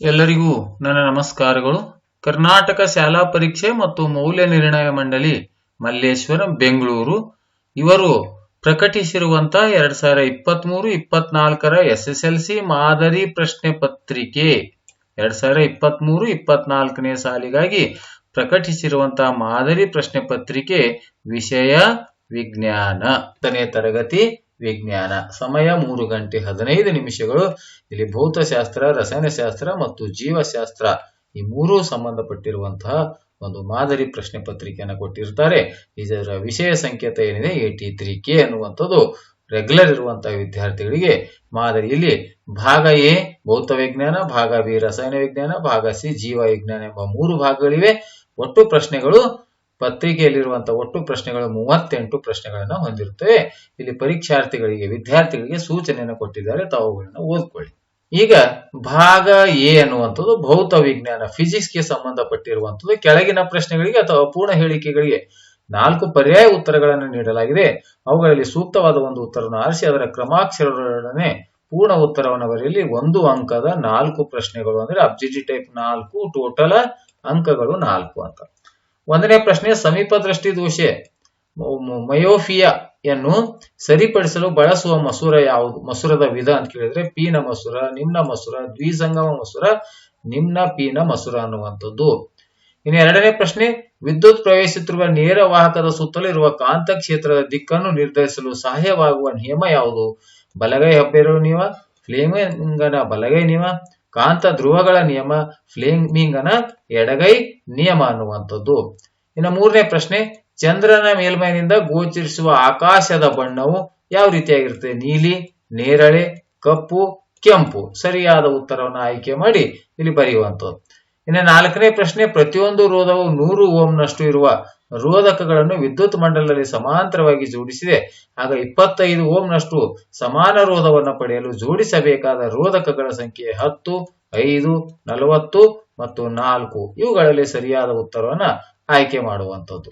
ಎಲ್ಲರಿಗೂ ನನ್ನ ನಮಸ್ಕಾರಗಳು. ಕರ್ನಾಟಕ ಶಾಲಾ ಪರೀಕ್ಷೆ ಮತ್ತು ಮೌಲ್ಯ ನಿರ್ಣಯ ಮಂಡಳಿ, ಮಲ್ಲೇಶ್ವರಂ, ಬೆಂಗಳೂರು. ಇವರು ಪ್ರಕಟಿಸಿರುವಂತಹ ಎರಡ್ ಸಾವಿರ ಇಪ್ಪತ್ತ್ ಮೂರು ಇಪ್ಪತ್ನಾಲ್ಕರ ಎಸ್ ಎಸ್ ಎಲ್ ಸಿ ಮಾದರಿ ಪ್ರಶ್ನೆ ಪತ್ರಿಕೆ. ಎರಡ್ ಸಾವಿರ ಇಪ್ಪತ್ತ್ ಮೂರು ಇಪ್ಪತ್ನಾಲ್ಕನೇ ಸಾಲಿಗಾಗಿ ಪ್ರಕಟಿಸಿರುವಂತಹ ಮಾದರಿ ಪ್ರಶ್ನೆ ಪತ್ರಿಕೆ ವಿಷಯ ವಿಜ್ಞಾನ. ಹತ್ತನೇ ತರಗತಿ. ವಿಜ್ಞಾನ. ಸಮಯ ಮೂರು ಗಂಟೆ ಹದಿನೈದು ನಿಮಿಷಗಳು. ಇಲ್ಲಿ ಭೌತಶಾಸ್ತ್ರ, ರಸಾಯನಶಾಸ್ತ್ರ ಮತ್ತು ಜೀವಶಾಸ್ತ್ರ ಈ ಮೂರೂ ಸಂಬಂಧಪಟ್ಟಿರುವಂತಹ ಒಂದು ಮಾದರಿ ಪ್ರಶ್ನೆ ಪತ್ರಿಕೆಯನ್ನು ಕೊಟ್ಟಿರ್ತಾರೆ. ಇದರ ವಿಷಯ ಸಂಕೇತ ಏನಿದೆ? ಏಟಿ ತ್ರೀ ಕೆ ಅನ್ನುವಂಥದ್ದು ರೆಗ್ಯುಲರ್ ಇರುವಂತಹ ವಿದ್ಯಾರ್ಥಿಗಳಿಗೆ ಮಾದರಿಯಲ್ಲಿ ಭಾಗ ಎ, ಭೌತ ವಿಜ್ಞಾನ, ಭಾಗ ಬಿ, ರಸಾಯನ ವಿಜ್ಞಾನ, ಭಾಗ ಸಿ, ಜೀವ ವಿಜ್ಞಾನ ಎಂಬ ಮೂರು ಭಾಗಗಳಿವೆ. ಒಟ್ಟು ಪ್ರಶ್ನೆಗಳು ಪತ್ರಿಕೆಯಲ್ಲಿರುವಂತಹ ಒಟ್ಟು ಪ್ರಶ್ನೆಗಳು ಮೂವತ್ತೆಂಟು ಪ್ರಶ್ನೆಗಳನ್ನು ಹೊಂದಿರುತ್ತವೆ. ಇಲ್ಲಿ ಪರೀಕ್ಷಾರ್ಥಿಗಳಿಗೆ, ವಿದ್ಯಾರ್ಥಿಗಳಿಗೆ ಸೂಚನೆಯನ್ನು ಕೊಟ್ಟಿದ್ದಾರೆ. ತಾವುಗಳನ್ನು ಓದ್ಕೊಳ್ಳಿ. ಈಗ ಭಾಗ ಎ ಅನ್ನುವಂಥದ್ದು ಭೌತ ವಿಜ್ಞಾನ, ಫಿಸಿಕ್ಸ್ಗೆ ಸಂಬಂಧಪಟ್ಟಿರುವಂಥದ್ದು ಕೆಳಗಿನ ಪ್ರಶ್ನೆಗಳಿಗೆ ಅಥವಾ ಪೂರ್ಣ ಹೇಳಿಕೆಗಳಿಗೆ ನಾಲ್ಕು ಪರ್ಯಾಯ ಉತ್ತರಗಳನ್ನು ನೀಡಲಾಗಿದೆ. ಅವುಗಳಲ್ಲಿ ಸೂಕ್ತವಾದ ಒಂದು ಉತ್ತರವನ್ನು ಆರಿಸಿ, ಅದರ ಕ್ರಮಾಕ್ಷರಗಳೊಡನೆ ಪೂರ್ಣ ಉತ್ತರವನ್ನು ಬರೆಯಲ್ಲಿ ಒಂದು ಅಂಕದ ನಾಲ್ಕು ಪ್ರಶ್ನೆಗಳು ಅಂದ್ರೆ ಅಬ್ಜಿಜಿ ಟೈಪ್ ನಾಲ್ಕು, ಟೋಟಲ್ ಅಂಕಗಳು ನಾಲ್ಕು ಅಂತ. ಒಂದನೇ ಪ್ರಶ್ನೆ ಸಮೀಪ ದೃಷ್ಟಿ ದೋಷೆ ಮಯೋಫಿಯಾ ಯನ್ನು ಸರಿಪಡಿಸಲು ಬಳಸುವ ಮಸೂರ ಯಾವುದು? ಮಸೂರದ ವಿಧ ಅಂತ ಕೇಳಿದ್ರೆ ಪೀನ ಮಸೂರ, ನಿಮ್ನ ಮಸೂರ, ದ್ವಿಸಂಗಮ ಮಸೂರ, ನಿಮ್ನ ಪೀನ ಮಸೂರ ಅನ್ನುವಂಥದ್ದು. ಇನ್ನು ಎರಡನೇ ಪ್ರಶ್ನೆ, ವಿದ್ಯುತ್ ಪ್ರವೇಶಿಸುತ್ತಿರುವ ನೇರ ವಾಹಕದ ಸುತ್ತಲೂ ಇರುವ ಕಾಂತ ಕ್ಷೇತ್ರದ ದಿಕ್ಕನ್ನು ನಿರ್ಧರಿಸಲು ಸಹಾಯವಾಗುವ ನಿಯಮ ಯಾವುದು? ಬಲಗೈ ಹೆಬ್ಬೆರಳು ನಿಯಮ, ಫ್ಲೇಮಿಂಗನ ಬಲಗೈ ನಿಯಮ ಕಾಂತ ಧ್ರುವಗಳ ನಿಯಮ ಫ್ಲೇಮಿಂಗನ ಎಡಗೈ ನಿಯಮ ಅನ್ನುವಂಥದ್ದು. ಇನ್ನು ಮೂರನೇ ಪ್ರಶ್ನೆ, ಚಂದ್ರನ ಮೇಲ್ಮೈನಿಂದ ಗೋಚರಿಸುವ ಆಕಾಶದ ಬಣ್ಣವು ಯಾವ ರೀತಿಯಾಗಿರುತ್ತೆ? ನೀಲಿ, ನೇರಳೆ, ಕಪ್ಪು, ಕೆಂಪು. ಸರಿಯಾದ ಉತ್ತರವನ್ನು ಆಯ್ಕೆ ಮಾಡಿ ಇಲ್ಲಿ ಬರೆಯುವಂಥದ್ದು. ಇನ್ನು ನಾಲ್ಕನೇ ಪ್ರಶ್ನೆ, ಪ್ರತಿಯೊಂದು ರೋಧವು ನೂರು ಓಂನಷ್ಟು ಇರುವ ರೋಧಕಗಳನ್ನು ವಿದ್ಯುತ್ ಮಂಡಲದಲ್ಲಿ ಸಮಾಂತರವಾಗಿ ಜೋಡಿಸಿದೆ. ಆಗ ಇಪ್ಪತ್ತೈದು ಓಂನಷ್ಟು ಸಮಾನ ರೋಧವನ್ನು ಪಡೆಯಲು ಜೋಡಿಸಬೇಕಾದ ರೋಧಕಗಳ ಸಂಖ್ಯೆ ಹತ್ತು, ಐದು, ನಲವತ್ತು ಮತ್ತು ನಾಲ್ಕು. ಇವುಗಳಲ್ಲಿ ಸರಿಯಾದ ಉತ್ತರವನ್ನ ಆಯ್ಕೆ ಮಾಡುವಂಥದ್ದು.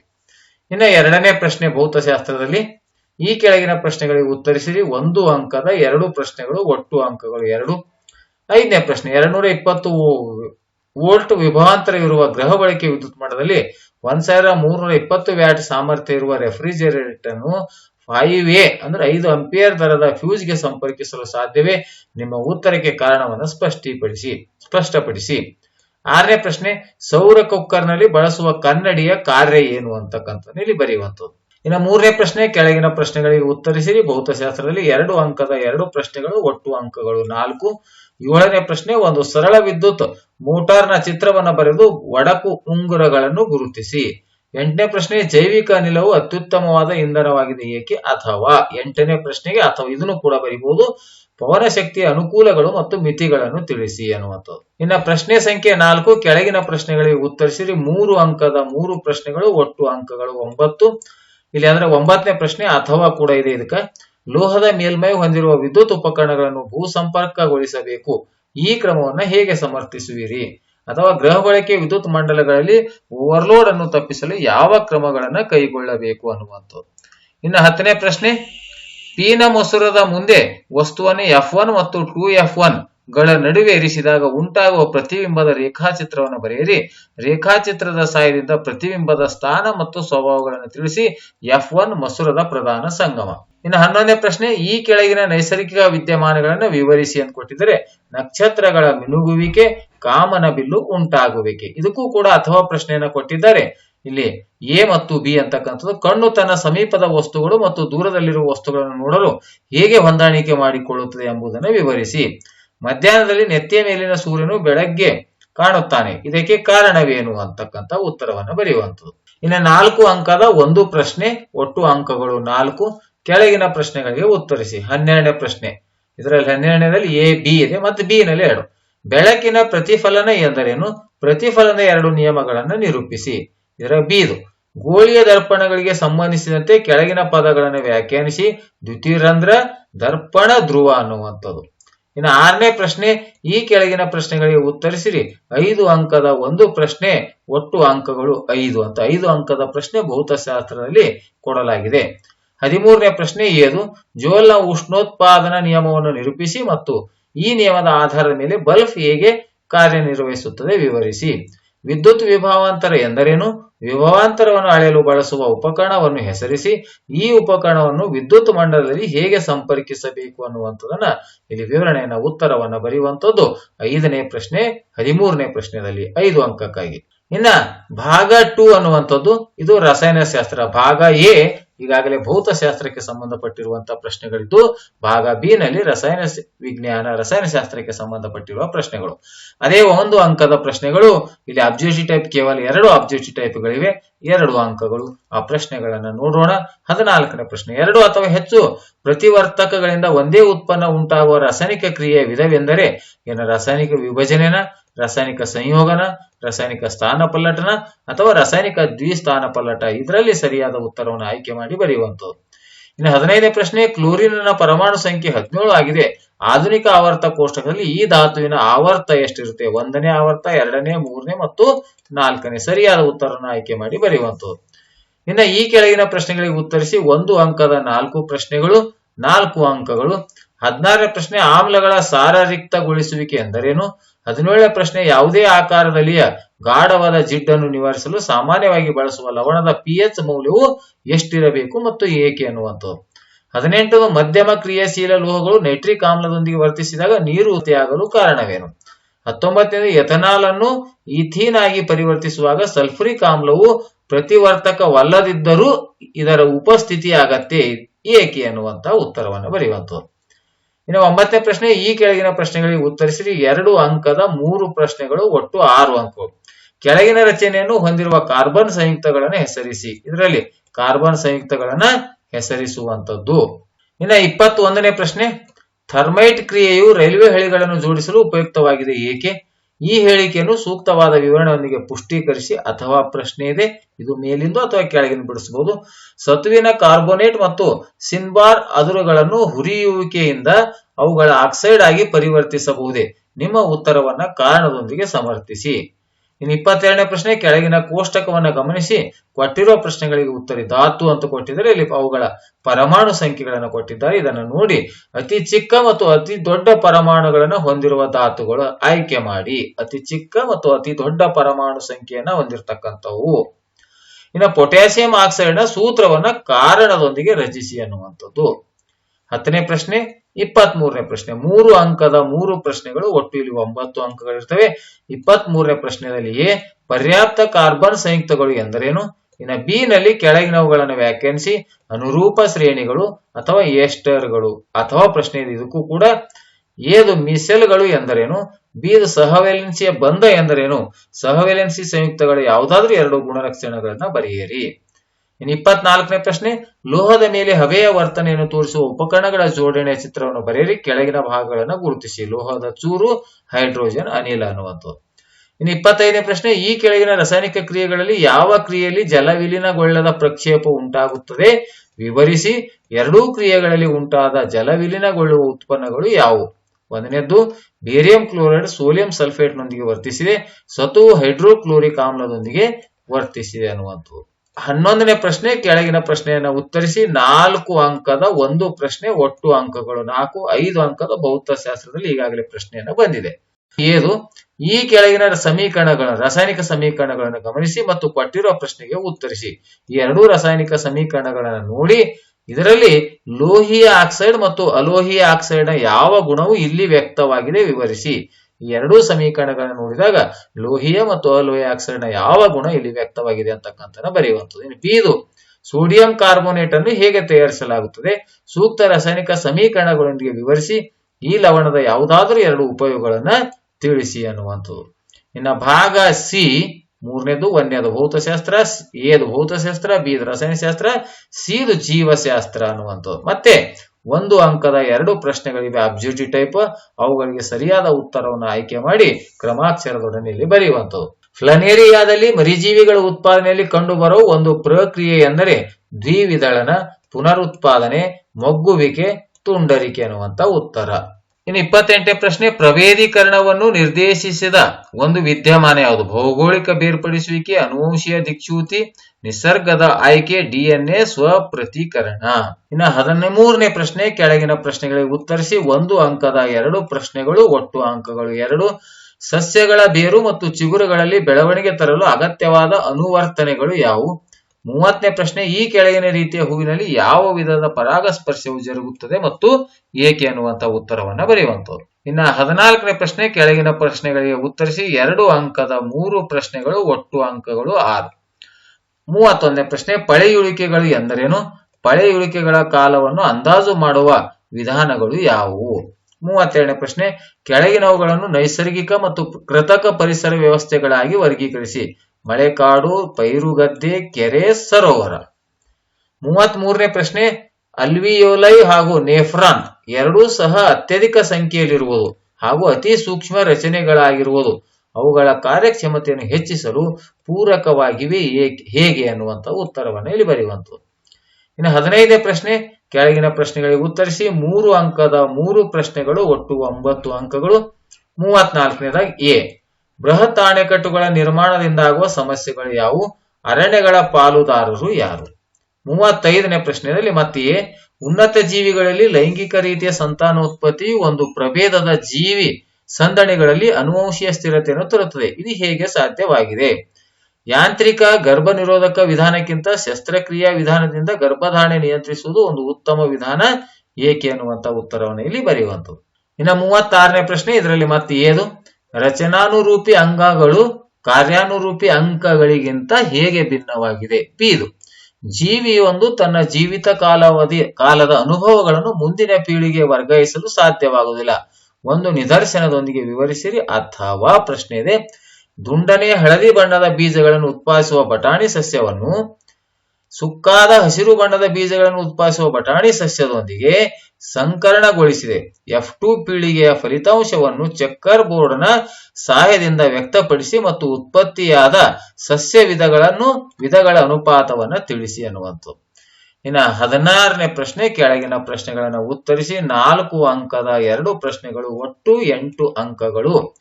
ಇನ್ನು ಎರಡನೇ ಪ್ರಶ್ನೆ ಭೌತಶಾಸ್ತ್ರದಲ್ಲಿ. ಈ ಕೆಳಗಿನ ಪ್ರಶ್ನೆಗಳಿಗೆ ಉತ್ತರಿಸಿರಿ. ಒಂದು ಅಂಕದ ಎರಡು ಪ್ರಶ್ನೆಗಳು, ಒಟ್ಟು ಅಂಕಗಳು ಎರಡು. ಐದನೇ ಪ್ರಶ್ನೆ, ಎರಡ್ನೂರ ಇಪ್ಪತ್ತು ವೋಲ್ಟ್ ವಿಭವಾಂತರ ಇರುವ ಗೃಹ ಬಳಕೆ ವಿದ್ಯುತ್ ಮಟ್ಟದಲ್ಲಿ ಒಂದ್ ಸಾವಿರ ಮೂರ್ನೂರ ಇಪ್ಪತ್ತು ವ್ಯಾಟ್ ಸಾಮರ್ಥ್ಯ ಇರುವ ರೆಫ್ರಿಜರೇಟರ್ ಅನ್ನು ಫೈವ್ ಎ ಅಂದ್ರೆ ಐದು ಅಂಪಿಯರ್ ದರದ ಫ್ಯೂಸ್ಗೆ ಸಂಪರ್ಕಿಸಲು ಸಾಧ್ಯವೇ? ನಿಮ್ಮ ಉತ್ತರಕ್ಕೆ ಕಾರಣವನ್ನು ಸ್ಪಷ್ಟಪಡಿಸಿ ಸ್ಪಷ್ಟಪಡಿಸಿ. ಆರನೇ ಪ್ರಶ್ನೆ, ಸೌರ ಕುಕ್ಕರ್ನಲ್ಲಿ ಬಳಸುವ ಕನ್ನಡಿಯ ಕಾರ್ಯ ಏನು ಅಂತಕ್ಕಂಥ ಇಲ್ಲಿ ಬರೆಯುವಂಥದ್ದು. ಇನ್ನು ಮೂರನೇ ಪ್ರಶ್ನೆ, ಕೆಳಗಿನ ಪ್ರಶ್ನೆಗಳಿಗೆ ಉತ್ತರಿಸಿರಿ. ಭೌತಶಾಸ್ತ್ರದಲ್ಲಿ ಎರಡು ಅಂಕದ ಎರಡು ಪ್ರಶ್ನೆಗಳು, ಒಟ್ಟು ಅಂಕಗಳು ನಾಲ್ಕು. ಏಳನೇ ಪ್ರಶ್ನೆ, ಒಂದು ಸರಳ ವಿದ್ಯುತ್ ಮೋಟಾರ್ನ ಚಿತ್ರವನ್ನು ಬರೆದು ಒಡಕು ಉಂಗುರಗಳನ್ನು ಗುರುತಿಸಿ. ಎಂಟನೇ ಪ್ರಶ್ನೆ, ಜೈವಿಕ ಅನಿಲವು ಅತ್ಯುತ್ತಮವಾದ ಇಂಧನವಾಗಿದೆ ಏಕೆ? ಅಥವಾ ಎಂಟನೇ ಪ್ರಶ್ನೆಗೆ, ಅಥವಾ ಇದನ್ನು ಕೂಡ ಬರೀಬಹುದು ಪವನ ಶಕ್ತಿಯ ಅನುಕೂಲಗಳು ಮತ್ತು ಮಿತಿಗಳನ್ನು ತಿಳಿಸಿ ಅನ್ನುವಂಥದ್ದು ಇನ್ನ ಪ್ರಶ್ನೆ ಸಂಖ್ಯೆ ನಾಲ್ಕು, ಕೆಳಗಿನ ಪ್ರಶ್ನೆಗಳಿಗೆ ಉತ್ತರಿಸಿರಿ. ಮೂರು ಅಂಕದ ಮೂರು ಪ್ರಶ್ನೆಗಳು, ಒಟ್ಟು ಅಂಕಗಳು ಒಂಬತ್ತು. ಇಲ್ಲಿ ಅಂದ್ರೆ ಒಂಬತ್ತನೇ ಪ್ರಶ್ನೆ ಅಥವಾ ಕೂಡ ಇದೆ ಇದಕ್ಕೆ. ಲೋಹದ ಮೇಲ್ಮೈ ಹೊಂದಿರುವ ವಿದ್ಯುತ್ ಉಪಕರಣಗಳನ್ನು ಭೂ ಸಂಪರ್ಕಗೊಳಿಸಬೇಕು ಈ ಕ್ರಮವನ್ನು ಹೇಗೆ ಸಮರ್ಥಿಸುವಿರಿ? ಅಥವಾ ಗೃಹ ಬಳಕೆ ವಿದ್ಯುತ್ ಮಂಡಲಗಳಲ್ಲಿ ಓವರ್ಲೋಡ್ ಅನ್ನು ತಪ್ಪಿಸಲು ಯಾವ ಕ್ರಮಗಳನ್ನ ಕೈಗೊಳ್ಳಬೇಕು ಅನ್ನುವಂಥದ್ದು. ಇನ್ನು ಹತ್ತನೇ ಪ್ರಶ್ನೆ ಪೀನ ಮೊಸರದ ಮುಂದೆ ವಸ್ತುವನ್ನು ಎಫ್ ಒನ್ ಮತ್ತು ಟೂ ಎಫ್ ಒನ್ ಗಳ ನಡುವೆ ಇರಿಸಿದಾಗ ಉಂಟಾಗುವ ಪ್ರತಿಬಿಂಬದ ರೇಖಾಚಿತ್ರವನ್ನು ಬರೆಯಿರಿ. ರೇಖಾಚಿತ್ರದ ಸಹಾಯದಿಂದ ಪ್ರತಿಬಿಂಬದ ಸ್ಥಾನ ಮತ್ತು ಸ್ವಭಾವಗಳನ್ನು ತಿಳಿಸಿ. ಎಫ್ ಒನ್ ಮಸೂರದ ಪ್ರಧಾನ ಸಂಗಮ. ಇನ್ನು ಹನ್ನೊಂದನೇ ಪ್ರಶ್ನೆ, ಈ ಕೆಳಗಿನ ನೈಸರ್ಗಿಕ ವಿದ್ಯಮಾನಗಳನ್ನು ವಿವರಿಸಿ ಅಂತ ಕೊಟ್ಟಿದ್ದಾರೆ. ನಕ್ಷತ್ರಗಳ ಮಿನುಗುವಿಕೆ, ಕಾಮನ ಬಿಲ್ಲು ಉಂಟಾಗುವಿಕೆ. ಇದಕ್ಕೂ ಕೂಡ ಅಥವಾ ಪ್ರಶ್ನೆಯನ್ನ ಕೊಟ್ಟಿದ್ದಾರೆ. ಇಲ್ಲಿ ಎ ಮತ್ತು ಬಿ ಅಂತಕ್ಕಂಥದ್ದು ಕಣ್ಣು ತನ್ನ ಸಮೀಪದ ವಸ್ತುಗಳು ಮತ್ತು ದೂರದಲ್ಲಿರುವ ವಸ್ತುಗಳನ್ನು ನೋಡಲು ಹೇಗೆ ಹೊಂದಾಣಿಕೆ ಮಾಡಿಕೊಳ್ಳುತ್ತದೆ ಎಂಬುದನ್ನು ವಿವರಿಸಿ. ಮಧ್ಯಾಹ್ನದಲ್ಲಿ ನೆತ್ತಿಯ ಮೇಲಿನ ಸೂರ್ಯನು ಬೆಳಗ್ಗೆ ಕಾಣುತ್ತಾನೆ. ಇದಕ್ಕೆ ಕಾರಣವೇನು ಅಂತಕ್ಕಂಥ ಉತ್ತರವನ್ನು ಬರೆಯುವಂಥದ್ದು. ಇನ್ನು ನಾಲ್ಕು ಅಂಕದ ಒಂದು ಪ್ರಶ್ನೆ, ಒಟ್ಟು ಅಂಕಗಳು ನಾಲ್ಕು. ಕೆಳಗಿನ ಪ್ರಶ್ನೆಗಳಿಗೆ ಉತ್ತರಿಸಿ. ಹನ್ನೆರಡನೇ ಪ್ರಶ್ನೆ. ಇದರಲ್ಲಿ ಹನ್ನೆರಡನೇದಲ್ಲಿ ಎ, ಬಿ ಇದೆ ಮತ್ತು ಬಿ ನಲ್ಲಿ ಎರಡು. ಬೆಳಕಿನ ಪ್ರತಿಫಲನ ಎಂದರೇನು? ಪ್ರತಿಫಲನ ಎರಡು ನಿಯಮಗಳನ್ನು ನಿರೂಪಿಸಿ. ಇದರ ಬೀದು. ಗೋಳಿಯ ದರ್ಪಣಗಳಿಗೆ ಸಂಬಂಧಿಸಿದಂತೆ ಕೆಳಗಿನ ಪದಗಳನ್ನು ವ್ಯಾಖ್ಯಾನಿಸಿ. ದ್ವಿತೀಯರಂಧ್ರ ದರ್ಪಣ, ಧ್ರುವ ಅನ್ನುವಂಥದ್ದು. ಇನ್ನು ಆರನೇ ಪ್ರಶ್ನೆ, ಈ ಕೆಳಗಿನ ಪ್ರಶ್ನೆಗಳಿಗೆ ಉತ್ತರಿಸಿರಿ. ಐದು ಅಂಕದ ಒಂದು ಪ್ರಶ್ನೆ, ಒಟ್ಟು ಅಂಕಗಳು ಐದು ಅಂತ. ಐದು ಅಂಕದ ಪ್ರಶ್ನೆ ಭೌತಶಾಸ್ತ್ರದಲ್ಲಿ ಕೊಡಲಾಗಿದೆ. ಹದಿಮೂರನೇ ಪ್ರಶ್ನೆ ಏದು? ಜೋಲ್ನ ಉಷ್ಣೋತ್ಪಾದನಾ ನಿಯಮವನ್ನು ನಿರೂಪಿಸಿ ಮತ್ತು ಈ ನಿಯಮದ ಆಧಾರದ ಮೇಲೆ ಬಲ್ಬ್ ಹೇಗೆ ಕಾರ್ಯನಿರ್ವಹಿಸುತ್ತದೆ ವಿವರಿಸಿ. ವಿದ್ಯುತ್ ವಿಭವಾಂತರ ಎಂದರೇನು? ವಿಭವಾಂತರವನ್ನು ಅಳೆಯಲು ಬಳಸುವ ಉಪಕರಣವನ್ನು ಹೆಸರಿಸಿ, ಈ ಉಪಕರಣವನ್ನು ವಿದ್ಯುತ್ ಮಂಡಲದಲ್ಲಿ ಹೇಗೆ ಸಂಪರ್ಕಿಸಬೇಕು ಅನ್ನುವಂಥದ್ದನ್ನ ಇಲ್ಲಿ ವಿವರಣೆಯನ್ನ, ಉತ್ತರವನ್ನ ಬರೆಯುವಂಥದ್ದು ಐದನೇ ಪ್ರಶ್ನೆ, ಹದಿಮೂರನೇ ಪ್ರಶ್ನೆಯಲ್ಲಿ ಐದು ಅಂಕಕ್ಕಾಗಿ. ಇನ್ನ ಭಾಗ ಟು ಅನ್ನುವಂಥದ್ದು, ಇದು ರಸಾಯನಶಾಸ್ತ್ರ. ಭಾಗ ಎ ಈಗಾಗಲೇ ಭೌತಶಾಸ್ತ್ರಕ್ಕೆ ಸಂಬಂಧಪಟ್ಟಿರುವಂತಹ ಪ್ರಶ್ನೆಗಳಿದ್ದು, ಭಾಗ ಬಿ ನಲ್ಲಿ ರಸಾಯನ ವಿಜ್ಞಾನ ವಿಜ್ಞಾನ ರಸಾಯನಶಾಸ್ತ್ರಕ್ಕೆ ಸಂಬಂಧಪಟ್ಟಿರುವ ಪ್ರಶ್ನೆಗಳು. ಅದೇ ಒಂದು ಅಂಕದ ಪ್ರಶ್ನೆಗಳು, ಇಲ್ಲಿ ಅಬ್ಜೆಕ್ಟಿವ್ ಟೈಪ್ ಕೇವಲ ಎರಡು ಅಬ್ಜೆಕ್ಟಿವ್ ಟೈಪ್ಗಳಿವೆ, ಎರಡು ಅಂಕಗಳು. ಆ ಪ್ರಶ್ನೆಗಳನ್ನು ನೋಡೋಣ. ಹದಿನಾಲ್ಕನೇ ಪ್ರಶ್ನೆ, ಎರಡು ಅಥವಾ ಹೆಚ್ಚು ಪ್ರತಿವರ್ತಕಗಳಿಂದ ಒಂದೇ ಉತ್ಪನ್ನ ಉಂಟಾಗುವ ರಾಸಾಯನಿಕ ಕ್ರಿಯೆಯ ವಿಧವೆಂದರೆ, ಏನು ರಾಸಾಯನಿಕ ವಿಭಜನೆನ? ರಾಸಾಯನಿಕ ಸಂಯೋಗನ, ರಾಸಾಯನಿಕ ಸ್ಥಾನ ಪಲ್ಲಟನ ಅಥವಾ ರಾಸಾಯನಿಕ ದ್ವಿಸ್ಥಾನ ಪಲ್ಲಟ. ಇದರಲ್ಲಿ ಸರಿಯಾದ ಉತ್ತರವನ್ನು ಆಯ್ಕೆ ಮಾಡಿ ಬರೆಯುವಂತದ್ದು ಇನ್ನು ಹದಿನೈದನೇ ಪ್ರಶ್ನೆ, ಕ್ಲೋರಿನ್ನ ಪರಮಾಣು ಸಂಖ್ಯೆ ಹದಿನೇಳು ಆಗಿದೆ. ಆಧುನಿಕ ಆವರ್ತ ಕೋಷ್ಟಕದಲ್ಲಿ ಈ ಧಾತುವಿನ ಆವರ್ತ ಎಷ್ಟಿರುತ್ತೆ? ಒಂದನೇ ಆವರ್ತ, ಎರಡನೇ, ಮೂರನೇ ಮತ್ತು ನಾಲ್ಕನೇ. ಸರಿಯಾದ ಉತ್ತರವನ್ನು ಆಯ್ಕೆ ಮಾಡಿ ಬರೆಯುವಂತದ್ದು ಇನ್ನ ಈ ಕೆಳಗಿನ ಪ್ರಶ್ನೆಗಳಿಗೆ ಉತ್ತರಿಸಿ ಒಂದು ಅಂಕದ ನಾಲ್ಕು ಪ್ರಶ್ನೆಗಳು, ನಾಲ್ಕು ಅಂಕಗಳು. ಹದಿನಾರನೇ ಪ್ರಶ್ನೆ, ಆಮ್ಲಗಳ ಸಾರರಿಕ್ತಗೊಳಿಸುವಿಕೆ ಎಂದರೇನು? ಹದಿನೇಳನೇ ಪ್ರಶ್ನೆ, ಯಾವುದೇ ಆಕಾರದಲ್ಲಿಯ ಗಾಢವಾದ ಜಿಡ್ಡನ್ನು ನಿವಾರಿಸಲು ಸಾಮಾನ್ಯವಾಗಿ ಬಳಸುವ ಲವಣದ ಪಿಎಚ್ ಮೌಲ್ಯವು ಎಷ್ಟಿರಬೇಕು ಮತ್ತು ಏಕೆ ಅನ್ನುವಂಥದ್ದು. ಹದಿನೆಂಟು, ಮಧ್ಯಮ ಕ್ರಿಯಾಶೀಲ ಲೋಹಗಳು ನೈಟ್ರಿಕ್ ಆಮ್ಲದೊಂದಿಗೆ ವರ್ತಿಸಿದಾಗ ನೀರು ಉತಿಯಾಗಲು ಕಾರಣವೇನು. ಹತ್ತೊಂಬತ್ತನೇ ಎಥನಾಲ್ ಅನ್ನು ಇಥೀನ್ ಆಗಿ ಪರಿವರ್ತಿಸುವಾಗ ಸಲ್ಫ್ರಿಕ್ ಆಮ್ಲವು ಪ್ರತಿವರ್ತಕವಲ್ಲದಿದ್ದರೂ ಇದರ ಉಪಸ್ಥಿತಿ ಅಗತ್ಯ ಏಕೆ ಅನ್ನುವಂತಹ ಉತ್ತರವನ್ನು ಬರೆಯುವಂಥದ್ದು. ಇನ್ನು ಒಂಬತ್ತನೇ ಪ್ರಶ್ನೆ, ಈ ಕೆಳಗಿನ ಪ್ರಶ್ನೆಗಳಿಗೆ ಉತ್ತರಿಸಿ ಎರಡು ಅಂಕದ ಮೂರು ಪ್ರಶ್ನೆಗಳು, ಒಟ್ಟು ಆರು ಅಂಕಗಳು ಕೆಳಗಿನ ರಚನೆಯನ್ನು ಹೊಂದಿರುವ ಕಾರ್ಬನ್ ಸಂಯುಕ್ತಗಳನ್ನು ಹೆಸರಿಸಿ. ಇದರಲ್ಲಿ ಕಾರ್ಬನ್ ಸಂಯುಕ್ತಗಳನ್ನ ಹೆಸರಿಸುವಂತದ್ದು ಇನ್ನು ಇಪ್ಪತ್ತೊಂದನೇ ಪ್ರಶ್ನೆ, ಥರ್ಮೈಟ್ ಕ್ರಿಯೆಯು ರೈಲ್ವೆ ಹಳಿಗಳನ್ನು ಜೋಡಿಸಲು ಉಪಯುಕ್ತವಾಗಿದೆ. ಏಕೆ? ಈ ಹೇಳಿಕೆಯನ್ನು ಸೂಕ್ತವಾದ ವಿವರಣೆಯೊಂದಿಗೆ ಪುಷ್ಟೀಕರಿಸಿ ಅಥವಾ ಪ್ರಶ್ನೆ ಇದೆ, ಇದು ಮೇಲಿಂದ ಅಥವಾ ಕೆಳಗಿನ ಬಿಡಿಸಬಹುದು. ಸತುವಿನ ಕಾರ್ಬೋನೇಟ್ ಮತ್ತು ಸಿನ್ಬಾರ್ ಅದುರುಗಳನ್ನು ಹುರಿಯುವಿಕೆಯಿಂದ ಅವುಗಳ ಆಕ್ಸೈಡ್ ಆಗಿ ಪರಿವರ್ತಿಸಬಹುದೇ? ನಿಮ್ಮ ಉತ್ತರವನ್ನ ಕಾರಣದೊಂದಿಗೆ ಸಮರ್ಥಿಸಿ. ಇನ್ನು ಇಪ್ಪತ್ತೆರಡನೇ ಪ್ರಶ್ನೆ, ಕೆಳಗಿನ ಕೋಷ್ಟಕವನ್ನು ಗಮನಿಸಿ. ಕೊಟ್ಟಿರುವ ಪ್ರಶ್ನೆಗಳಿಗೆ ಉತ್ತರಿ ಧಾತು ಅಂತ ಕೊಟ್ಟಿದ್ದಾರೆ. ಇಲ್ಲಿ ಅವುಗಳ ಪರಮಾಣು ಸಂಖ್ಯೆಗಳನ್ನು ಕೊಟ್ಟಿದ್ದಾರೆ. ಇದನ್ನು ನೋಡಿ. ಅತಿ ಚಿಕ್ಕ ಮತ್ತು ಅತಿ ದೊಡ್ಡ ಪರಮಾಣುಗಳನ್ನು ಹೊಂದಿರುವ ಧಾತುಗಳು ಆಯ್ಕೆ ಮಾಡಿ. ಅತಿ ಚಿಕ್ಕ ಮತ್ತು ಅತಿ ದೊಡ್ಡ ಪರಮಾಣು ಸಂಖ್ಯೆಯನ್ನ ಹೊಂದಿರತಕ್ಕಂಥವು. ಇನ್ನು ಪೊಟ್ಯಾಸಿಯಂ ಆಕ್ಸೈಡ್ನ ಸೂತ್ರವನ್ನ ಕಾರಣದೊಂದಿಗೆ ರಚಿಸಿ ಅನ್ನುವಂಥದ್ದು ಹತ್ತನೇ ಪ್ರಶ್ನೆ ಇಪ್ಪತ್ತ್ ಮೂರನೇ ಪ್ರಶ್ನೆ. ಮೂರು ಅಂಕದ ಮೂರು ಪ್ರಶ್ನೆಗಳು, ಒಟ್ಟು ಇಲ್ಲಿ ಒಂಬತ್ತು ಅಂಕಗಳಿರ್ತವೆ. ಇಪ್ಪತ್ತ್ ಮೂರನೇ ಪ್ರಶ್ನೆಯಲ್ಲಿ ಪರ್ಯಾಪ್ತ ಕಾರ್ಬನ್ ಸಂಯುಕ್ತಗಳು ಎಂದರೇನು? ಇನ್ನು ಬಿ ನಲ್ಲಿ ಕೆಳಗಿನವುಗಳನ್ನು ವ್ಯಾಖ್ಯಾನಿಸಿ. ಅನುರೂಪ ಶ್ರೇಣಿಗಳು ಅಥವಾ ಎಸ್ಟರ್ಗಳು. ಅಥವಾ ಪ್ರಶ್ನೆ ಇದೆ ಇದಕ್ಕೂ ಕೂಡ ಏದು ಮಿಸೆಲ್ಗಳು ಎಂದರೇನು? ಬಿದು ಸಹವೆಲೆನ್ಸಿಯ ಬಂಧ ಎಂದರೇನು? ಸಹವೆಲೆನ್ಸಿ ಸಂಯುಕ್ತಗಳ ಯಾವುದಾದ್ರೂ ಎರಡು ಗುಣಲಕ್ಷಣಗಳನ್ನ ಬರೆಯಿರಿ. ಇನ್ನು ಇಪ್ಪತ್ನಾಲ್ಕನೇ ಪ್ರಶ್ನೆ, ಲೋಹದ ಮೇಲೆ ಹವೆಯ ವರ್ತನೆಯನ್ನು ತೋರಿಸುವ ಉಪಕರಣಗಳ ಜೋಡಣೆಯ ಚಿತ್ರವನ್ನು ಬರೆಯಿರಿ. ಕೆಳಗಿನ ಭಾಗಗಳನ್ನು ಗುರುತಿಸಿ. ಲೋಹದ ಚೂರು, ಹೈಡ್ರೋಜನ್, ಅನಿಲ ಅನ್ನುವಂಥದ್ದು. ಇನ್ನು ಇಪ್ಪತ್ತೈದನೇ ಪ್ರಶ್ನೆ, ಈ ಕೆಳಗಿನ ರಾಸಾಯನಿಕ ಕ್ರಿಯೆಗಳಲ್ಲಿ ಯಾವ ಕ್ರಿಯೆಯಲ್ಲಿ ಜಲವಿಲೀನಗೊಳ್ಳದ ಪ್ರಕ್ಷೇಪ ಉಂಟಾಗುತ್ತದೆ? ವಿವರಿಸಿ. ಎರಡೂ ಕ್ರಿಯೆಗಳಲ್ಲಿ ಉಂಟಾದ ಜಲವಿಲೀನಗೊಳ್ಳುವ ಉತ್ಪನ್ನಗಳು ಯಾವುವು? ಒಂದನೇದ್ದು, ಬೇರಿಯಂ ಕ್ಲೋರೈಡ್ ಸೋಲಿಯಂ ಸಲ್ಫೇಟ್ನೊಂದಿಗೆ ವರ್ತಿಸಿದೆ. ಸತು ಹೈಡ್ರೋಕ್ಲೋರಿಕ್ ಆಮ್ಲದೊಂದಿಗೆ ವರ್ತಿಸಿದೆ ಅನ್ನುವಂಥದ್ದು. ಹನ್ನೊಂದನೇ ಪ್ರಶ್ನೆ, ಕೆಳಗಿನ ಪ್ರಶ್ನೆಯನ್ನು ಉತ್ತರಿಸಿ ನಾಲ್ಕು ಅಂಕದ ಒಂದು ಪ್ರಶ್ನೆ, ಒಟ್ಟು ಅಂಕಗಳು ನಾಲ್ಕು, ಐದು ಅಂಕದ ಭೌತಶಾಸ್ತ್ರದಲ್ಲಿ ಈಗಾಗಲೇ ಪ್ರಶ್ನೆಯನ್ನು ಬಂದಿದೆ. ಏದು, ಈ ಕೆಳಗಿನ ಸಮೀಕರಣಗಳನ್ನು ರಾಸಾಯನಿಕ ಸಮೀಕರಣಗಳನ್ನು ಗಮನಿಸಿ ಮತ್ತು ಕೊಟ್ಟಿರುವ ಪ್ರಶ್ನೆಗೆ ಉತ್ತರಿಸಿ. ಈ ಎರಡೂ ರಾಸಾಯನಿಕ ಸಮೀಕರಣಗಳನ್ನು ನೋಡಿ, ಇದರಲ್ಲಿ ಲೋಹೀಯ ಆಕ್ಸೈಡ್ ಮತ್ತು ಅಲೋಹೀಯ ಆಕ್ಸೈಡ್ನ ಯಾವ ಗುಣವು ಇಲ್ಲಿ ವ್ಯಕ್ತವಾಗಿದೆ ವಿವರಿಸಿ. ಈ ಎರಡೂ ಸಮೀಕರಣಗಳನ್ನು ನೋಡಿದಾಗ ಲೋಹೀಯ ಮತ್ತು ಅಲೋಹೀಯ ಆಕ್ಸೈಡ್ನ ಯಾವ ಗುಣ ಇಲ್ಲಿ ವ್ಯಕ್ತವಾಗಿದೆ ಅಂತಕ್ಕಂಥ ಬರೆಯುವಂಥದ್ದು. ಇನ್ನು ಬೀದು ಸೋಡಿಯಂ ಕಾರ್ಬೋನೇಟ್ ಅನ್ನು ಹೇಗೆ ತಯಾರಿಸಲಾಗುತ್ತದೆ? ಸೂಕ್ತ ರಾಸಾಯನಿಕ ಸಮೀಕರಣಗಳೊಂದಿಗೆ ವಿವರಿಸಿ ಈ ಲವಣದ ಯಾವುದಾದ್ರೂ ಎರಡು ಉಪಯೋಗಗಳನ್ನ ತಿಳಿಸಿ ಅನ್ನುವಂಥದ್ದು. ಇನ್ನ ಭಾಗ ಸಿ ಮೂರನೇದು ಒಂದನೇದು ಭೌತಶಾಸ್ತ್ರ, ಎದು ಭೌತಶಾಸ್ತ್ರ ಬಿ ರಸಾಯನಶಾಸ್ತ್ರ ಸಿದು ಜೀವಶಾಸ್ತ್ರ ಅನ್ನುವಂಥದ್ದು. ಮತ್ತೆ ಒಂದು ಅಂಕದ ಎರಡು ಪ್ರಶ್ನೆಗಳಿವೆ ಅಬ್ಜೆಕ್ಟಿವ್ ಟೈಪ್ ಅವುಗಳಿಗೆ ಸರಿಯಾದ ಉತ್ತರವನ್ನು ಆಯ್ಕೆ ಮಾಡಿ ಕ್ರಮಾಕ್ಷರದೊಡನೆ ಇಲ್ಲಿ ಬರೆಯುವಂಥದ್ದು. ಫ್ಲನೇರಿಯಾದಲ್ಲಿ ಮರಿಜೀವಿಗಳ ಉತ್ಪಾದನೆಯಲ್ಲಿ ಕಂಡುಬರುವ ಒಂದು ಪ್ರಕ್ರಿಯೆ ಎಂದರೆ ದ್ವಿವಿದಳನ ಪುನರುತ್ಪಾದನೆ, ಮೊಗ್ಗುವಿಕೆ, ತುಂಡರಿಕೆ ಅನ್ನುವಂತ ಉತ್ತರ. ಇನ್ನು ಇಪ್ಪತ್ತೆಂಟನೇ ಪ್ರಶ್ನೆ, ಪ್ರವೇದೀಕರಣವನ್ನು ನಿರ್ದೇಶಿಸಿದ ಒಂದು ವಿದ್ಯಮಾನ ಯಾವುದು? ಭೌಗೋಳಿಕ ಬೇರ್ಪಡಿಸುವಿಕೆ, ಅನುವಂಶೀಯ ದಿಕ್ಸೂತಿ, ನಿಸರ್ಗದ ಆಯ್ಕೆ, ಡಿಎನ್ಎ ಸ್ವಪ್ರತೀಕರಣ. ಇನ್ನು ಹದಿಮೂರನೇ ಪ್ರಶ್ನೆ, ಕೆಳಗಿನ ಪ್ರಶ್ನೆಗಳಿಗೆ ಉತ್ತರಿಸಿ. ಒಂದು ಅಂಕದ ಎರಡು ಪ್ರಶ್ನೆಗಳು, ಒಟ್ಟು ಅಂಕಗಳು ಎರಡು. ಸಸ್ಯಗಳ ಬೇರು ಮತ್ತು ಚಿಗುರುಗಳಲ್ಲಿ ಬೆಳವಣಿಗೆ ತರಲು ಅಗತ್ಯವಾದ ಅನುವರ್ತನೆಗಳು ಯಾವುವು? ಮೂವತ್ತನೇ ಪ್ರಶ್ನೆ, ಈ ಕೆಳಗಿನ ರೀತಿಯ ಹೂವಿನಲ್ಲಿ ಯಾವ ವಿಧದ ಪರಾಗಸ್ಪರ್ಶವು ಜರುಗುತ್ತದೆ ಮತ್ತು ಏಕೆ ಅನ್ನುವಂತಹ ಉತ್ತರವನ್ನ ಬರೆಯುವಂಥದ್ದು. ಇನ್ನ ಹದಿನಾಲ್ಕನೇ ಪ್ರಶ್ನೆ, ಕೆಳಗಿನ ಪ್ರಶ್ನೆಗಳಿಗೆ ಉತ್ತರಿಸಿ ಎರಡು ಅಂಕದ ಮೂರು ಪ್ರಶ್ನೆಗಳು, ಒಟ್ಟು ಅಂಕಗಳು ಆರು. ಮೂವತ್ತೊಂದನೇ ಪ್ರಶ್ನೆ ಪಳೆಯುಳಿಕೆಗಳು ಎಂದರೇನು? ಪಳೆಯುಳಿಕೆಗಳ ಕಾಲವನ್ನು ಅಂದಾಜು ಮಾಡುವ ವಿಧಾನಗಳು ಯಾವುವು? ಮೂವತ್ತೆರಡನೇ ಪ್ರಶ್ನೆ, ಕೆಳಗಿನವುಗಳನ್ನು ನೈಸರ್ಗಿಕ ಮತ್ತು ಕೃತಕ ಪರಿಸರ ವ್ಯವಸ್ಥೆಗಳಾಗಿ ವರ್ಗೀಕರಿಸಿ. ಮಳೆಕಾಡು, ಪೈರುಗದ್ದೆ, ಕೆರೆ, ಸರೋವರ. ಮೂವತ್ತ್ ಮೂರನೇ ಪ್ರಶ್ನೆ, ಅಲ್ವಿಯೋಲೈ ಹಾಗೂ ನೇಫ್ರಾನ್ ಎರಡೂ ಸಹ ಅತ್ಯಧಿಕ ಸಂಖ್ಯೆಯಲ್ಲಿರುವುದು ಹಾಗೂ ಅತಿ ಸೂಕ್ಷ್ಮ ರಚನೆಗಳಾಗಿರುವುದು. ಅವುಗಳ ಕಾರ್ಯಕ್ಷಮತೆಯನ್ನು ಹೆಚ್ಚಿಸಲು ಪೂರಕವಾಗಿವೆ ಹೇಗೆ ಅನ್ನುವಂತ ಉತ್ತರವನ್ನು ಇಲ್ಲಿ ಬರೆಯುವಂಥದ್ದು. ಇನ್ನು ಹದಿನೈದನೇ ಪ್ರಶ್ನೆ, ಕೆಳಗಿನ ಪ್ರಶ್ನೆಗಳಿಗೆ ಉತ್ತರಿಸಿ ಮೂರು ಅಂಕದ ಮೂರು ಪ್ರಶ್ನೆಗಳು ಒಟ್ಟು ಒಂಬತ್ತು ಅಂಕಗಳು. ಮೂವತ್ನಾಲ್ಕನೇದಾಗಿ ಎ. ಬೃಹತ್ ಅಣೆಕಟ್ಟುಗಳ ನಿರ್ಮಾಣದಿಂದಾಗುವ ಸಮಸ್ಯೆಗಳು ಯಾವುವು? ಅರಣ್ಯಗಳ ಪಾಲುದಾರರು ಯಾರು? ಮೂವತ್ತೈದನೇ ಪ್ರಶ್ನೆಯಲ್ಲಿ ಮತ್ತೆಯೇ, ಉನ್ನತ ಜೀವಿಗಳಲ್ಲಿ ಲೈಂಗಿಕ ರೀತಿಯ ಸಂತಾನೋತ್ಪತ್ತಿ ಒಂದು ಪ್ರಭೇದದ ಜೀವಿ ಸಂದಣಿಗಳಲ್ಲಿ ಅನುವಂಶೀಯ ಸ್ಥಿರತೆಯನ್ನು ತರುತ್ತದೆ. ಇದು ಹೇಗೆ ಸಾಧ್ಯವಾಗಿದೆ? ಯಾಂತ್ರಿಕ ಗರ್ಭ ನಿರೋಧಕ ವಿಧಾನಕ್ಕಿಂತ ಶಸ್ತ್ರಕ್ರಿಯಾ ವಿಧಾನದಿಂದ ಗರ್ಭಧಾರಣೆ ನಿಯಂತ್ರಿಸುವುದು ಒಂದು ಉತ್ತಮ ವಿಧಾನ. ಏಕೆ ಅನ್ನುವಂತ ಉತ್ತರವನ್ನು ಇಲ್ಲಿ ಬರೆಯುವಂಥದ್ದು. ಇನ್ನು ಮೂವತ್ತಾರನೇ ಪ್ರಶ್ನೆ, ಇದರಲ್ಲಿ ಮತ್ತೆ ಏದು ರಚನಾನುರೂಪಿ ಅಂಗಗಳು ಕಾರ್ಯಾನುರೂಪಿ ಅಂಕಗಳಿಗಿಂತ ಹೇಗೆ ಭಿನ್ನವಾಗಿದೆ ಪಿ ಇದು. ಜೀವಿಯೊಂದು ತನ್ನ ಜೀವಿತ ಕಾಲಾವಧಿ, ಕಾಲದ ಅನುಭವಗಳನ್ನು ಮುಂದಿನ ಪೀಳಿಗೆ ವರ್ಗಾಯಿಸಲು ಸಾಧ್ಯವಾಗುವುದಿಲ್ಲ. ಒಂದು ನಿದರ್ಶನದೊಂದಿಗೆ ವಿವರಿಸಿರಿ. ಅಥವಾ ಪ್ರಶ್ನೆ ಇದೆ. ದುಂಡನೆ ಹಳದಿ ಬಣ್ಣದ ಬೀಜಗಳನ್ನು ಉತ್ಪಾದಿಸುವ ಬಟಾಣಿ ಸಸ್ಯವನ್ನು, ಸುಕ್ಕಾದ ಹಸಿರು ಬಣ್ಣದ ಬೀಜಗಳನ್ನು ಉತ್ಪಾದಿಸುವ ಬಟಾಣಿ ಸಸ್ಯದೊಂದಿಗೆ ಸಂಕರಣಗೊಳಿಸಿದೆ ಎಫ್ ಟು ಪೀಳಿಗೆಯ ಫಲಿತಾಂಶವನ್ನು ಚೆಕ್ಕರ್ ಬೋರ್ಡ್ನ ಸಹಾಯದಿಂದ ವ್ಯಕ್ತಪಡಿಸಿ ಮತ್ತು ಉತ್ಪತ್ತಿಯಾದ ಸಸ್ಯ ವಿಧಗಳನ್ನು ವಿಧಗಳ ಅನುಪಾತವನ್ನ ತಿಳಿಸಿ ಅನ್ನುವಂಥದ್ದು ಇನ್ನ ಹದಿನಾರನೇ ಪ್ರಶ್ನೆ, ಕೆಳಗಿನ ಪ್ರಶ್ನೆಗಳನ್ನು ಉತ್ತರಿಸಿ ನಾಲ್ಕು ಅಂಕದ ಎರಡು ಪ್ರಶ್ನೆಗಳು, ಒಟ್ಟು ಎಂಟು ಅಂಕಗಳು.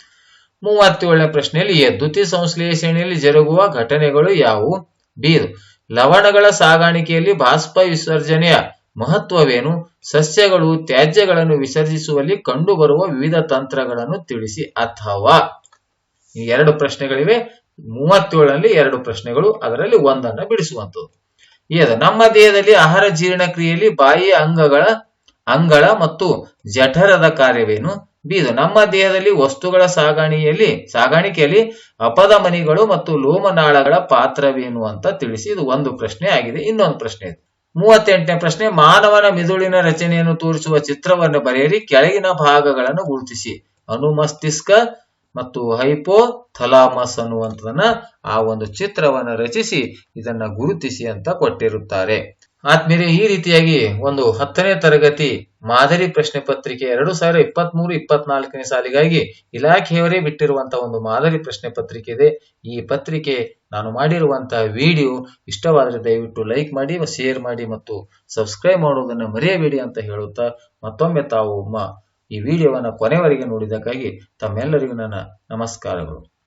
ಮೂವತ್ತೇಳನೇ ಪ್ರಶ್ನೆಯಲ್ಲಿ, ಎ ದ್ಯುತಿ ಸಂಶ್ಲೇಷಣೆಯಲ್ಲಿ ಜರುಗುವ ಘಟನೆಗಳು ಯಾವುವು? ಬಿ, ಲವಣಗಳ ಸಾಗಾಣಿಕೆಯಲ್ಲಿ ಬಾಷ್ಪ ವಿಸರ್ಜನೆಯ ಮಹತ್ವವೇನು? ಸಸ್ಯಗಳು ತ್ಯಾಜ್ಯಗಳನ್ನು ವಿಸರ್ಜಿಸುವಲ್ಲಿ ಕಂಡುಬರುವ ವಿವಿಧ ತಂತ್ರಗಳನ್ನು ತಿಳಿಸಿ ಅಥವಾ? ಎರಡು ಪ್ರಶ್ನೆಗಳಿವೆ. ಮೂವತ್ತೇಳರಲ್ಲಿ ಎರಡು ಪ್ರಶ್ನೆಗಳು, ಅದರಲ್ಲಿ ಒಂದನ್ನ ಬಿಡಿಸುವಂಥದ್ದು. ಇದು ನಮ್ಮ ದೇಹದಲ್ಲಿ ಆಹಾರ ಜೀರ್ಣಕ್ರಿಯೆಯಲ್ಲಿ ಬಾಯಿಯ ಅಂಗಗಳ, ಅಂಗಳ ಮತ್ತು ಜಠರದ ಕಾರ್ಯವೇನು? ಬೀದು ನಮ್ಮ ದೇಹದಲ್ಲಿ ವಸ್ತುಗಳ ಸಾಗಾಣಿಕೆಯಲ್ಲಿ ಸಾಗಾಣಿಕೆಯಲ್ಲಿ ಅಪಧಮನಿಗಳು ಮತ್ತು ಲೋಮನಾಳಗಳ ಪಾತ್ರವೇನು ಅಂತ ತಿಳಿಸಿ. ಇದು ಒಂದು ಪ್ರಶ್ನೆ ಆಗಿದೆ, ಇನ್ನೊಂದು ಪ್ರಶ್ನೆ ಇದೆ. ಮೂವತ್ತೆಂಟನೇ ಪ್ರಶ್ನೆ, ಮಾನವನ ಮಿದುಳಿನ ರಚನೆಯನ್ನು ತೋರಿಸುವ ಚಿತ್ರವನ್ನು ಬರೆಯಿರಿ. ಕೆಳಗಿನ ಭಾಗಗಳನ್ನು ಗುರುತಿಸಿ. ಅನುಮಸ್ತಿಷ್ಕ ಮತ್ತು ಹೈಪೋ ಥಲಾಮಸ್ ಅನ್ನುವಂಥದನ್ನ ಆ ಒಂದು ಚಿತ್ರವನ್ನ ರಚಿಸಿ, ಇದನ್ನ ಗುರುತಿಸಿ ಅಂತ ಕೊಟ್ಟಿರುತ್ತಾರೆ. ಆದ್ಮೇಲೆ ಈ ರೀತಿಯಾಗಿ ಒಂದು ಹತ್ತನೇ ತರಗತಿ ಮಾದರಿ ಪ್ರಶ್ನೆ ಪತ್ರಿಕೆ ಎರಡು ಸಾವಿರ ಇಪ್ಪತ್ತ್ ಮೂರು ಇಪ್ಪತ್ನಾಲ್ಕನೇ ಸಾಲಿಗಾಗಿ ಇಲಾಖೆಯವರೇ ಬಿಟ್ಟಿರುವಂತಹ ಒಂದು ಮಾದರಿ ಪ್ರಶ್ನೆ ಪತ್ರಿಕೆ ಇದೆ. ಈ ಪತ್ರಿಕೆ ನಾನು ಮಾಡಿರುವಂತಹ ವಿಡಿಯೋ ಇಷ್ಟವಾದರೆ ದಯವಿಟ್ಟು ಲೈಕ್ ಮಾಡಿ, ಶೇರ್ ಮಾಡಿ ಮತ್ತು ಸಬ್ಸ್ಕ್ರೈಬ್ ಮಾಡುವುದನ್ನು ಮರೆಯಬೇಡಿ ಅಂತ ಹೇಳುತ್ತಾ ಮತ್ತೊಮ್ಮೆ ತಾವು ಈ ವಿಡಿಯೋವನ್ನು ಕೊನೆವರೆಗೆ ನೋಡಿದ್ದಕ್ಕಾಗಿ ತಮ್ಮೆಲ್ಲರಿಗೂ ನನ್ನ ನಮಸ್ಕಾರಗಳು.